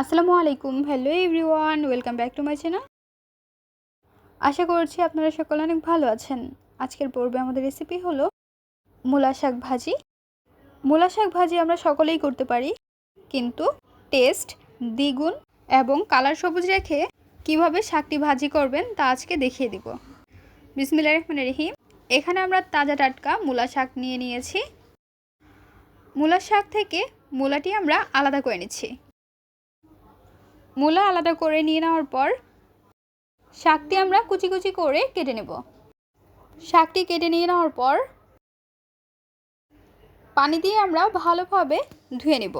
আসসালামু আলাইকুম hello everyone welcome back to my channel আশা করছি আপনারা সকলে অনেক ভালো আছেন। আজকের পর্বে আমাদের রেসিপি হলো মূলা শাক ভাজি। মূলা শাক ভাজি আমরা সকলেই করতে পারি, কিন্তু টেস্ট দ্বিগুণ এবং কালার সবুজ রেখে কীভাবে শাকটি ভাজি করবেন তা আজকে দেখিয়ে দিব। বিসমিল্লা রহমান রহিম। এখানে আমরা তাজা টাটকা মূলা শাক নিয়ে নিয়েছি। মূলা শাক থেকে মূলাটি আমরা আলাদা করে নিচ্ছি। মূলা আলাদা করে নিয়ে নেওয়ার পর শাকটি আমরা কুচি কুচি করে কেটে নেব। শাকটি কেটে নিয়ে নেওয়ার পর পানি দিয়ে আমরা ভালোভাবে ধুয়ে নেব।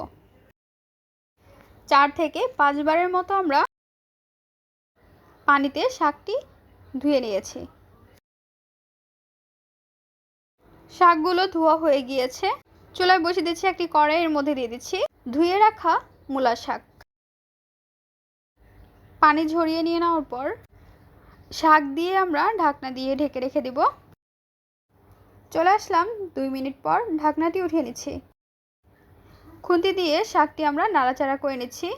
চার থেকে পাঁচবারের মতো আমরা পানিতে শাকটি ধুয়ে নিয়েছি। শাকগুলো ধোয়া হয়ে গিয়েছে। চুলায় বসে দিচ্ছি একটি কড়াইয়ের মধ্যে দিয়ে দিচ্ছি ধুয়ে রাখা মূলা শাক। পানি ঝরিয়ে নিয়ে নেওয়ার পর শাক দিয়ে আমরা ঢাকনা দিয়ে ঢেকে রেখে দিব। চলে আসলাম দুই মিনিট পর ঢাকনাটি উঠিয়ে নিচ্ছি। খুন্তি দিয়ে শাকটি আমরা নাড়াচাড়া করে নিচ্ছি।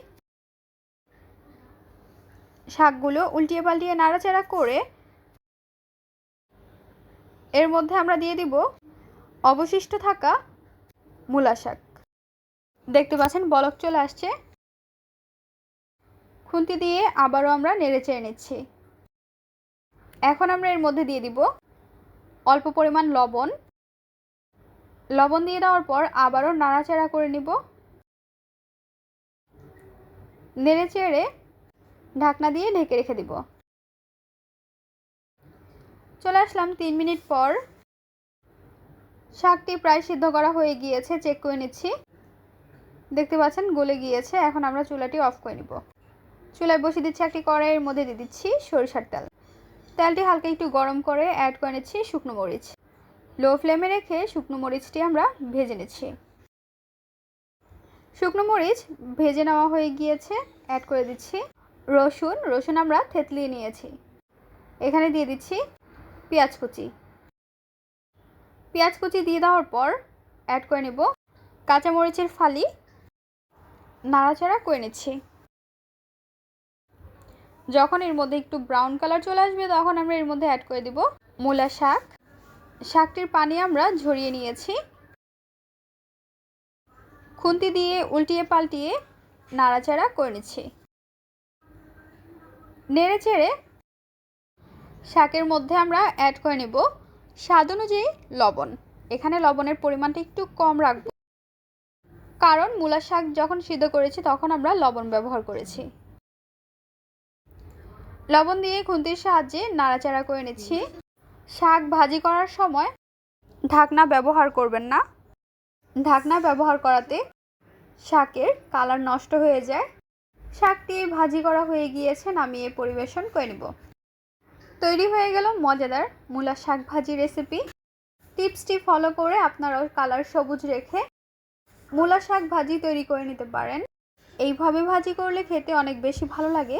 শাকগুলো উল্টিয়ে পাল্টিয়ে নাড়াচাড়া করে এর মধ্যে আমরা দিয়ে দিব অবশিষ্ট থাকা মূলা শাক। দেখতে পাচ্ছেন, বলক চলে আসছে। খুন্তি দিয়ে আবারও আমরা নেড়ে চেড়ে নিচ্ছি। এখন আমরা এর মধ্যে দিয়ে দিব অল্প পরিমাণ লবণ। লবণ দিয়ে দেওয়ার পর আবারও নাড়াচাড়া করে নিব। নেড়ে চেড়ে ঢাকনা দিয়ে ঢেকে রেখে দিব। চলে আসলাম তিন মিনিট পর। শাকটি প্রায় সিদ্ধ করা হয়ে গিয়েছে, চেক করে নিচ্ছি। দেখতে পাচ্ছেন গলে গিয়েছে, এখন আমরা চুলাটি অফ করে নিব। চুলায় বসিয়ে দিচ্ছি একটি কড়াইয়ের মধ্যে দিয়ে দিচ্ছি সরিষার তেল। তেলটি হালকা একটু গরম করে অ্যাড করে নিচ্ছি শুকনো মরিচ। লো ফ্লেমে রেখে শুকনো মরিচটি আমরা ভেজে নিচ্ছি। শুকনো মরিচ ভেজে নেওয়া হয়ে গিয়েছে অ্যাড করে দিচ্ছি রসুন। রসুন আমরা থেতলিয়ে নিয়েছি। এখানে দিয়ে দিচ্ছি পেঁয়াজ কুচি। পেঁয়াজ কুচি দিয়ে দেওয়ার পর অ্যাড করে নেব কাঁচামরিচের ফালি। নাড়াচাড়া করে নিচ্ছি। যখন এর মধ্যে একটু ব্রাউন কালার চলে আসবে, তখন আমরা এর মধ্যে অ্যাড করে দিব মূলা শাক। শাকটির পানি আমরা ঝরিয়ে নিয়েছি। খুন্তি দিয়ে উল্টিয়ে পাল্টিয়ে নাড়াচাড়া করে নিচ্ছি। নেড়ে চেড়ে শাকের মধ্যে আমরা অ্যাড করে নেব স্বাদ অনুযায়ী লবণ। এখানে লবণের পরিমাণটা একটু কম রাখব। কারণ মূলা শাক যখন সিদ্ধ করেছি, তখন আমরা লবণ ব্যবহার করেছি। লবণ দিয়ে খুন্তির সাহায্যে নাড়াচাড়া করে নিচ্ছি। শাক ভাজি করার সময় ঢাকনা ব্যবহার করবেন না। ঢাকনা ব্যবহার করাতে শাকের কালার নষ্ট হয়ে যায়। শাকটি ভাজি করা হয়ে গিয়েছে, নামিয়ে পরিবেশন করে নেব। তৈরি হয়ে গেল মজাদার মূলা শাক ভাজি রেসিপি। টিপসটি ফলো করে আপনারাও কালার সবুজ রেখে মূলা শাক ভাজি তৈরি করে নিতে পারেন। এইভাবে ভাজি করলে খেতে অনেক বেশি ভালো লাগে।